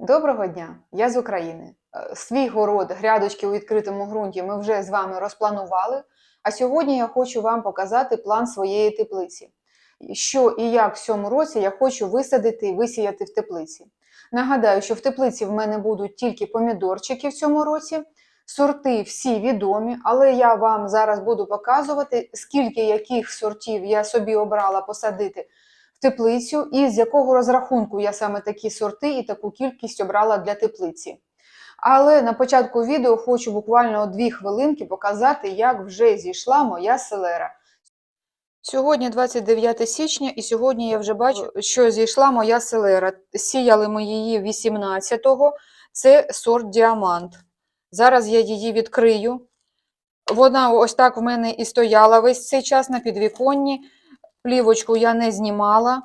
Доброго дня! Я з України. Е, Свій город, грядочки у відкритому ґрунті ми вже з вами розпланували. А сьогодні я хочу вам показати план своєї теплиці. Що і як в цьому році я хочу висадити і висіяти в теплиці. Нагадаю, що в теплиці в мене будуть тільки помідорчики в цьому році. Сорти всі відомі, але я вам зараз буду показувати, скільки яких сортів я собі обрала посадити теплицю і з якого розрахунку я саме такі сорти і таку кількість обрала для теплиці. Але на початку відео хочу буквально дві хвилинки показати, як вже зійшла моя селера. Сьогодні 29 січня, і сьогодні я вже бачу, що зійшла моя селера. Сіяли ми її 18-го, це сорт діамант. Зараз я її відкрию. Вона ось так в мене і стояла весь цей час на підвіконні. Плівочку я не знімала.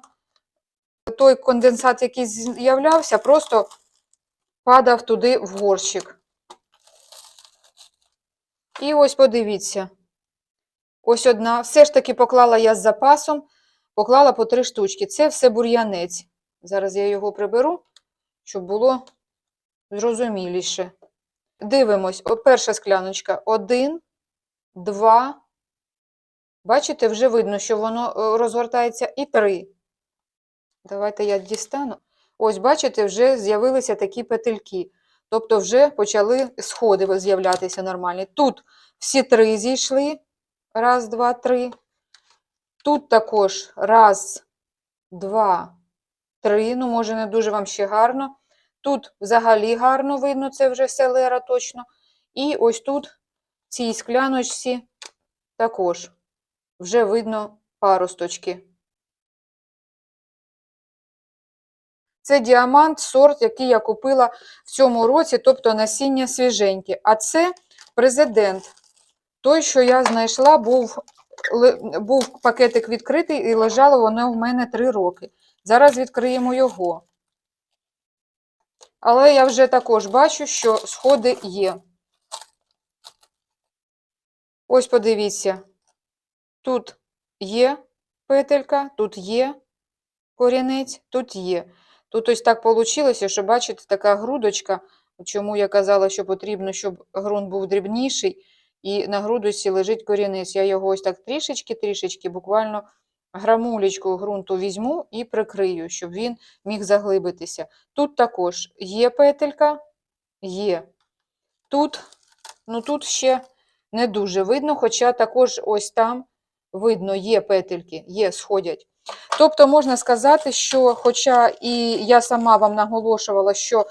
Той конденсат, який з'являвся, просто падав туди в горщик. І ось подивіться. Ось одна. Все ж таки поклала я з запасом, поклала по три штучки. Це все бур'янець. Зараз я його приберу, щоб було зрозуміліше. Дивимось, перша скляночка. Один, два. Бачите, вже видно, що воно е, розгортається і три. Давайте я дістану. Ось, бачите, вже з'явилися такі петельки. Тобто вже почали сходи з'являтися нормальні. Тут всі три зійшли. Раз, два, три. Тут також раз, два, три. Ну, може, не дуже вам ще гарно. Тут взагалі гарно видно, це вже селера точно. І ось тут, в цій скляночці, також вже видно паросточки. Це діамант, сорт, який я купила в цьому році, тобто насіння свіженьке. А це президент. Той, що я знайшла, був, був пакетик відкритий і лежало воно в мене 3 роки. Зараз відкриємо його. Але я вже також бачу, що сходи є. Ось подивіться. Тут є петелька, тут є корінець, тут є. Тут ось так вийшло, що, бачите, така грудочка, чому я казала, що потрібно, щоб ґрунт був дрібніший, і на грудочці лежить корінець. Я його ось так трішечки-трішечки, буквально грамулечку ґрунту візьму і прикрию, щоб він міг заглибитися. Тут також є петелька, є. Тут, ну тут ще не дуже видно, хоча також ось там видно, є петельки, є, сходять. Тобто можна сказати, що, хоча і я сама вам наголошувала, що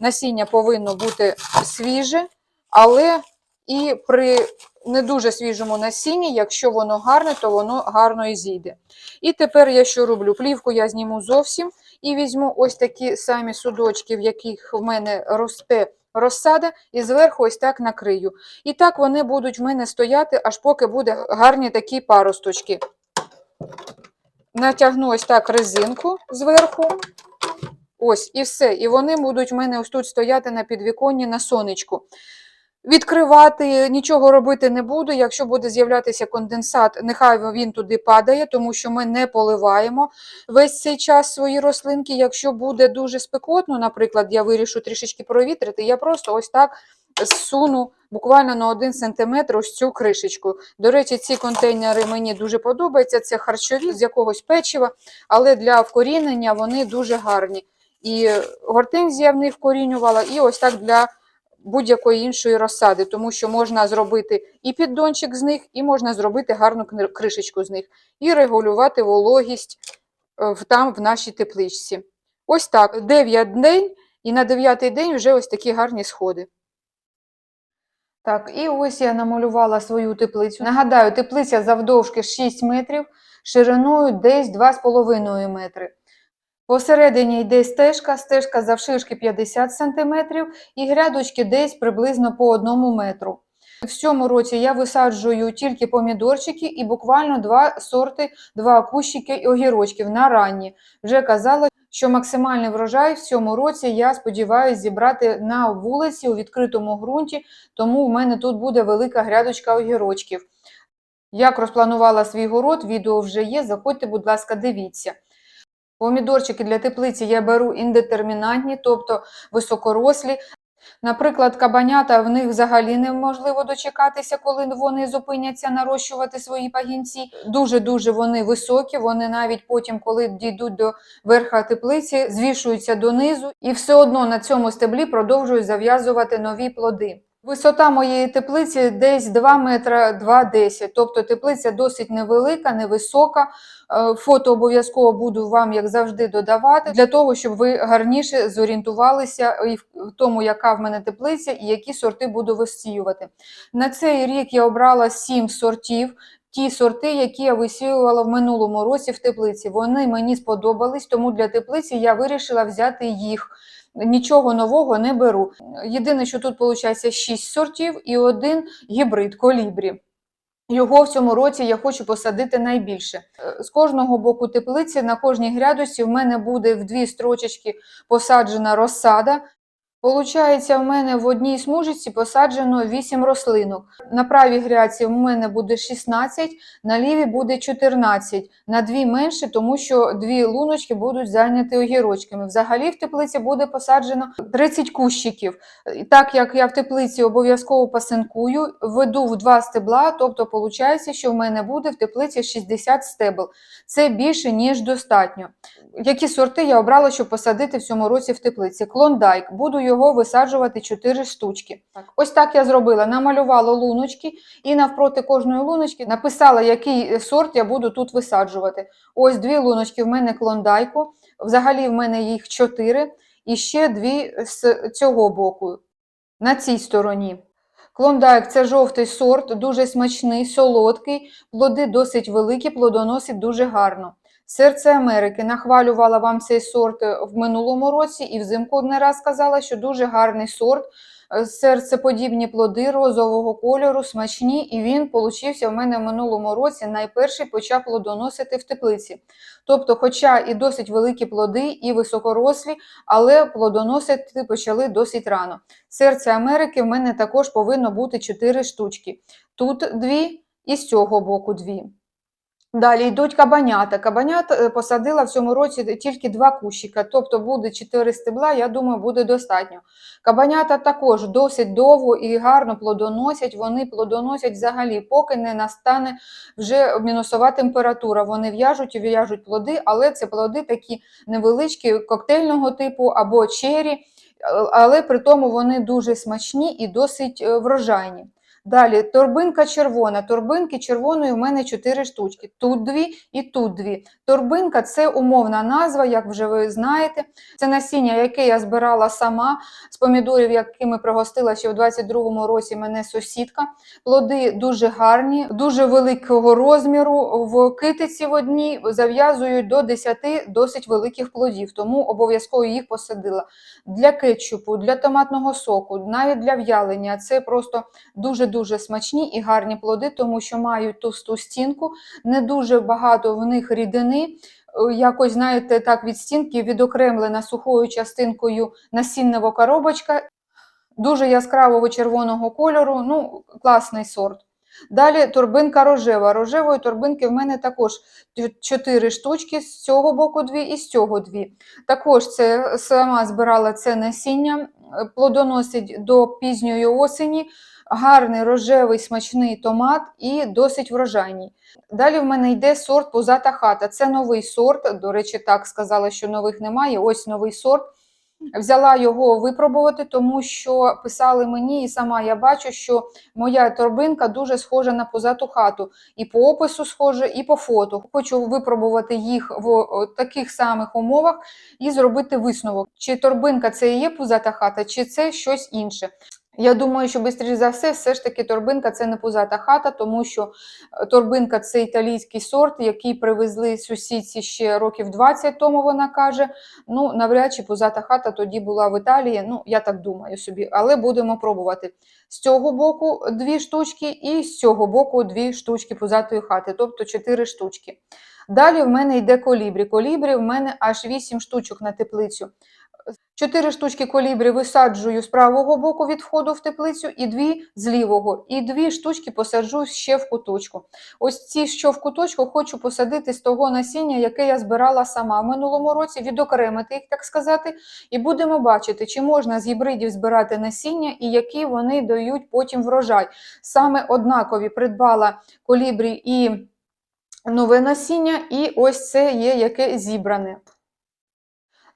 насіння повинно бути свіже, але і при не дуже свіжому насінні, якщо воно гарне, то воно гарно і зійде. І тепер я що роблю? Плівку я зніму зовсім і візьму ось такі самі судочки, в яких в мене росте розсада, і зверху ось так накрию. І так вони будуть в мене стояти, аж поки буде гарні такі паросточки. Натягну ось так резинку зверху. Ось, і все. І вони будуть в мене ось тут стояти на підвіконні на сонечку. Відкривати, нічого робити не буду. Якщо буде з'являтися конденсат, нехай він туди падає, тому що ми не поливаємо весь цей час свої рослинки. Якщо буде дуже спекотно, наприклад, я вирішу трішечки провітрити, я просто ось так зсуну буквально на 1 см ось цю кришечку. До речі, ці контейнери мені дуже подобаються. Це харчові з якогось печива, але для вкорінення вони дуже гарні. І гортензія в них вкорінювала, і ось так для будь-якої іншої розсади, тому що можна зробити і піддончик з них, і можна зробити гарну кришечку з них, і регулювати вологість в, там в нашій тепличці. Ось так, 9 днів, і на 9 день вже ось такі гарні сходи. Так, і ось я намалювала свою теплицю. Нагадаю, теплиця завдовжки 6 метрів, шириною десь 2,5 метри. Посередині йде стежка, стежка завширшки 50 см і грядочки десь приблизно по 1 метру. В цьому році я висаджую тільки помідорчики і буквально два сорти, два кущики огірочків на ранні. Вже казала, що максимальний врожай в цьому році я сподіваюся зібрати на вулиці у відкритому ґрунті, тому в мене тут буде велика грядочка огірочків. Як розпланувала свій город, відео вже є. Заходьте, будь ласка, дивіться. Помідорчики для теплиці я беру індетермінантні, тобто високорослі. Наприклад, кабанята в них взагалі неможливо дочекатися, коли вони зупиняться нарощувати свої пагінці. Дуже-дуже вони високі, вони навіть потім, коли дійдуть до верха теплиці, звішуються донизу і все одно на цьому стеблі продовжують зав'язувати нові плоди. Висота моєї теплиці десь 2 метра 2,10, тобто теплиця досить невелика, невисока. Е, Фото обов'язково буду вам, як завжди, додавати, для того, щоб ви гарніше зорієнтувалися і в тому, яка в мене теплиця і які сорти буду висіювати. На цей рік я обрала 7 сортів. Ті сорти, які я висіювала в минулому році в теплиці. Вони мені сподобались, тому для теплиці я вирішила взяти їх. Нічого нового не беру. Єдине, що тут виходить 6 сортів і один гібрид колібрі. Його в цьому році я хочу посадити найбільше. Е, З кожного боку теплиці на кожній грядусі в мене буде в дві строчечки посаджена розсада. Получається, в мене в одній смужці посаджено 8 рослинок. На правій грядці в мене буде 16, на лівій буде 14, на дві менше, тому що дві луночки будуть зайняті огірочками. Взагалі в теплиці буде посаджено 30 кущиків. Так як я в теплиці обов'язково пасинкую, веду в два стебла, тобто виходить, що в мене буде в теплиці 60 стебел. Це більше, ніж достатньо. Які сорти я обрала, щоб посадити в цьому році в теплиці? Клондайк. Буду його висаджувати 4 штучки. Ось так я зробила. Намалювала луночки і навпроти кожної луночки написала, який сорт я буду тут висаджувати. Ось дві луночки в мене клондайку. Взагалі в мене їх 4. І ще дві з цього боку, на цій стороні. Клондайк це жовтий сорт, дуже смачний, солодкий, плоди досить великі, плодоносить дуже гарно. Серце Америки нахвалювала вам цей сорт е, в минулому році і взимку не раз сказала, що дуже гарний сорт. Е, Серцеподібні плоди розового кольору, смачні, і він получився в мене в минулому році. Найперший почав плодоносити в теплиці. Тобто, хоча і досить великі плоди, і високорослі, але плодоносити почали досить рано. Серце Америки в мене також повинно бути 4 штучки. Тут дві і з цього боку дві. Далі йдуть кабанята. Кабанят е, посадила в цьому році тільки два кущика, тобто буде 4 стебла, я думаю, буде достатньо. Кабанята також досить довго і гарно плодоносять. Вони плодоносять взагалі, поки не настане вже мінусова температура. Вони в'яжуть і в'яжуть плоди, але це плоди такі невеличкі, коктейльного типу або чері, е, але при тому вони дуже смачні і досить е, врожайні. Далі торбинка червона. Торбинки червоної в мене 4 штучки. Тут дві і тут дві. Торбинка це умовна назва, як вже ви знаєте. Це насіння, яке я збирала сама з помідорів, якими пригостила ще в 22-му році мене сусідка. Плоди дуже гарні, дуже великого розміру. В китиці в одній зав'язують до 10 досить великих плодів, тому обов'язково їх посадила. Для кетчупу, для томатного соку, навіть для в'ялення. Це просто дуже дуже смачні і гарні плоди, тому що мають товсту стінку, не дуже багато в них рідини. Е, Якось, знаєте, так від стінки відокремлена сухою частинкою насіннева коробочка, дуже яскравого червоного кольору, ну, класний сорт. Далі торбинка рожева. Рожевої торбинки в мене також 4 штучки, з цього боку 2 і з цього 2. Також це сама збирала це насіння, плодоносить до пізньої осені гарний рожевий смачний томат і досить врожайний. Далі в мене йде сорт Позата хата. Це новий сорт. До речі, так сказала, що нових немає. Ось новий сорт. Взяла його випробувати, тому що писали мені, і сама я бачу, що моя торбинка дуже схожа на позату хату. І по опису схоже, і по фото. Хочу випробувати їх в таких самих умовах і зробити висновок, чи торбинка це є позата хата, чи це щось інше. Я думаю, що швидше за все, все ж таки торбинка це не пузата хата, тому що е, торбинка це італійський сорт, який привезли сусідці ще років 20 тому, вона каже. Ну, навряд чи пузата хата тоді була в Італії. Ну, я так думаю собі, але будемо пробувати. З цього боку дві штучки, і з цього боку дві штучки пузатої хати, тобто чотири штучки. Далі в мене йде колібрі. Колібрі в мене аж 8 штучок на теплицю. Чотири штучки колібрі висаджую з правого боку від входу в теплицю, і дві з лівого. І дві штучки посаджу ще в куточку. Ось ці, що в куточку, хочу посадити з того насіння, яке я збирала сама в минулому році, відокремити їх, так сказати. І будемо бачити, чи можна з гібридів збирати насіння і які вони дають потім врожай. Саме однакові придбала колібрі і нове насіння, і ось це є яке зібране.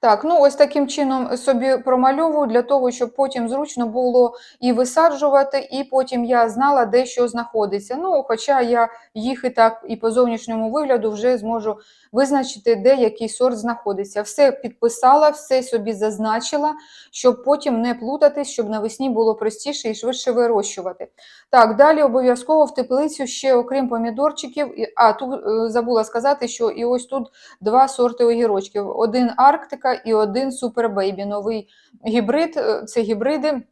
Так, ну ось таким чином собі промальовую для того, щоб потім зручно було і висаджувати, і потім я знала, де що знаходиться. Ну, хоча я їх і так і по зовнішньому вигляду вже зможу визначити, де який сорт знаходиться. Все підписала, все собі зазначила, щоб потім не плутатись, щоб навесні було простіше і швидше вирощувати. Так, далі обов'язково в теплицю ще, окрім помідорчиків, а тут е, забула сказати, що і ось тут два сорти огірочків: один Арктика і один Супербейбі. Новий гібрид. е, Це гібриди.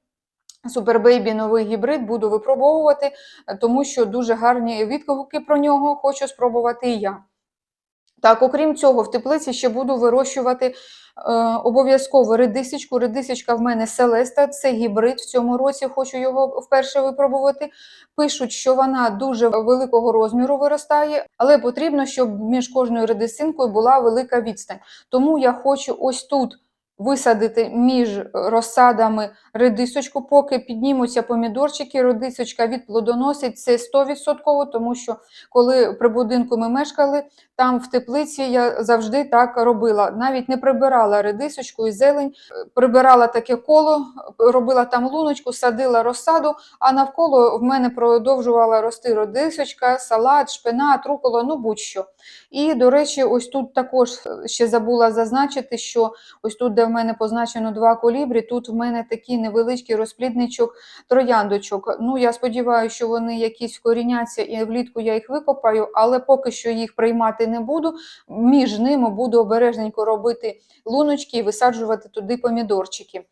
Супербейбі новий гібрид буду випробовувати, е, тому що дуже гарні відгуки про нього хочу спробувати і я. Так, окрім цього, в теплиці ще буду вирощувати е, обов'язково редисочку. Редисочка в мене Селеста, це гібрид в цьому році, хочу його вперше випробувати. Пишуть, що вона дуже великого розміру виростає, але потрібно, щоб між кожною редисинкою була велика відстань. Тому я хочу ось тут висадити між розсадами редисочку, поки піднімуться помідорчики, редисочка відплодоносить, це 100%, тому що коли при будинку ми мешкали, там в теплиці я завжди так робила. Навіть не прибирала редисочку і зелень, прибирала таке коло, робила там луночку, садила розсаду, а навколо в мене продовжувала рости редисочка, салат, шпинат, рукола, ну будь-що. І, до речі, ось тут також ще забула зазначити, що ось тут, де в мене позначено два колібрі, тут в мене такий невеличкий розплідничок трояндочок. Ну, я сподіваюся, що вони якісь коріняться і влітку я їх викопаю, але поки що їх приймати не буду. Між ними буду обережненько робити луночки і висаджувати туди помідорчики.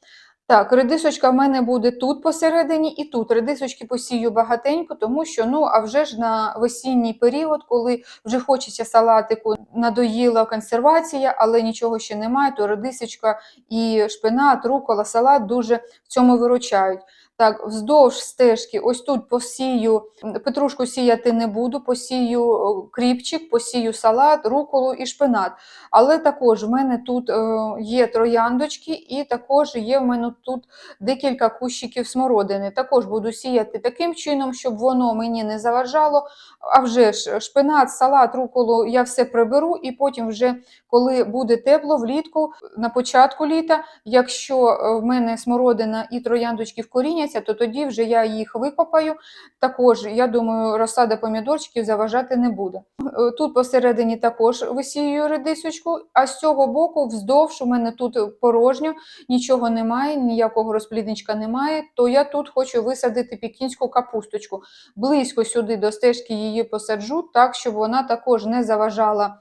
Так, редисочка в мене буде тут посередині і тут. Редисочки посію багатенько, тому що ну, а вже ж на весінній період, коли вже хочеться салатику, надоїла консервація, але нічого ще немає, то редисочка і шпинат, рукола, салат дуже в цьому виручають. Так, вздовж стежки, ось тут посію, петрушку сіяти не буду, посію е, кріпчик, посію салат, руколу і шпинат. Але також в мене тут е, є трояндочки, і також є в мене тут декілька кущиків смородини. Також буду сіяти таким чином, щоб воно мені не заважало. А вже ж шпинат, салат, руколу я все приберу, і потім, вже коли буде тепло влітку, на початку літа, якщо е, в мене смородина і трояндочки вкоріняться, то тоді вже я їх викопаю. Також, я думаю, розсада помідорчиків заважати не буде. Е, Тут посередині також висію редисочку, а з цього боку, вздовж, у мене тут порожньо, нічого немає, ніякого розплідничка немає, то я тут хочу висадити пікінську капусточку. Близько сюди до стежки її посаджу, так, щоб вона також не заважала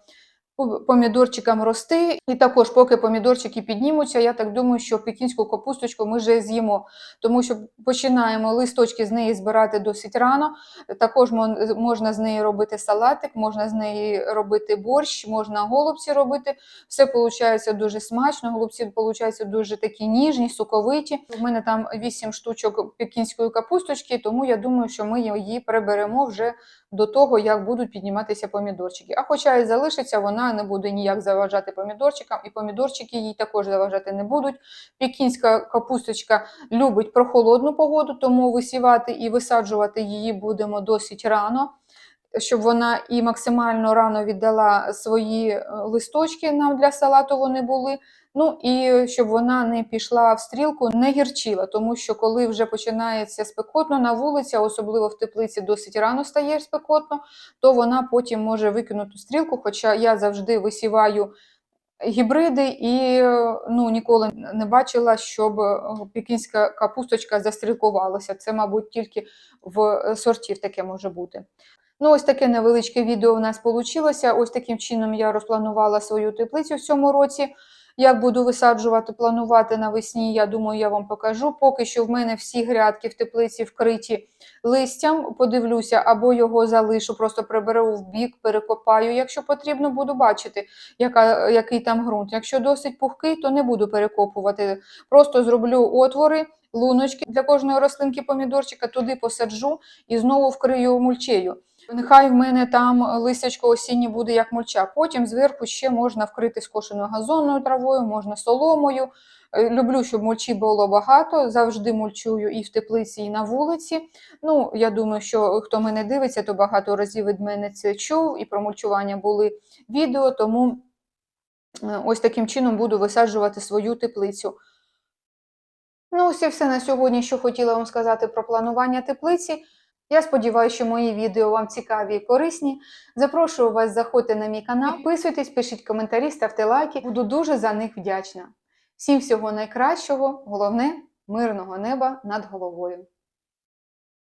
помідорчикам рости. І також, поки помідорчики піднімуться, я так думаю, що пекінську капусточку ми вже з'їмо, тому що починаємо листочки з неї збирати досить рано. Також можна з неї робити салатик, можна з неї робити борщ, можна голубці робити. Все виходить дуже смачно. Голубці виходять дуже такі ніжні, соковиті. У мене там 8 штучок пекінської капусточки, тому я думаю, що ми її приберемо вже до того, як будуть підніматися помідорчики. А хоча і залишиться, вона не буде ніяк заважати помідорчикам, і помідорчики їй також заважати не будуть. Пікінська капусточка любить прохолодну погоду, тому висівати і висаджувати її будемо досить рано. Щоб вона і максимально рано віддала свої е, листочки нам для салату вони були. Ну і щоб вона не пішла в стрілку, не гірчила, тому що коли вже починається спекотно на вулиці, особливо в теплиці досить рано стає спекотно, то вона потім може викинути стрілку. Хоча я завжди висіваю гібриди і е, ну, ніколи не бачила, щоб е, пекінська капусточка застрілкувалася. Це, мабуть, тільки в сортів таке може бути. Ну, ось таке невеличке відео у нас вийшло. Ось таким чином я розпланувала свою теплицю в цьому році. Як буду висаджувати, планувати навесні, я думаю, я вам покажу. Поки що в мене всі грядки в теплиці вкриті листям. Подивлюся, або його залишу, просто приберу в бік, перекопаю. Якщо потрібно, буду бачити, яка, який там ґрунт. Якщо досить пухкий, то не буду перекопувати. Просто зроблю отвори, луночки для кожної рослинки помідорчика, туди посаджу і знову вкрию мульчею. Нехай в мене там листячко осіннє буде як мульча. Потім зверху ще можна вкрити скошеною газонною травою, можна соломою. Е, Люблю, щоб мульчі було багато. Завжди мульчую і в теплиці, і на вулиці. Ну, я думаю, що хто мене дивиться, то багато разів від мене це чув, і про мульчування були відео, тому е, ось таким чином буду висаджувати свою теплицю. Ну, ось і все на сьогодні, що хотіла вам сказати про планування теплиці. Я сподіваюся, що мої відео вам цікаві і корисні. Запрошую вас заходьте на мій канал, підписуйтесь, пишіть коментарі, ставте лайки. Буду дуже за них вдячна. Всім всього найкращого, головне мирного неба над головою.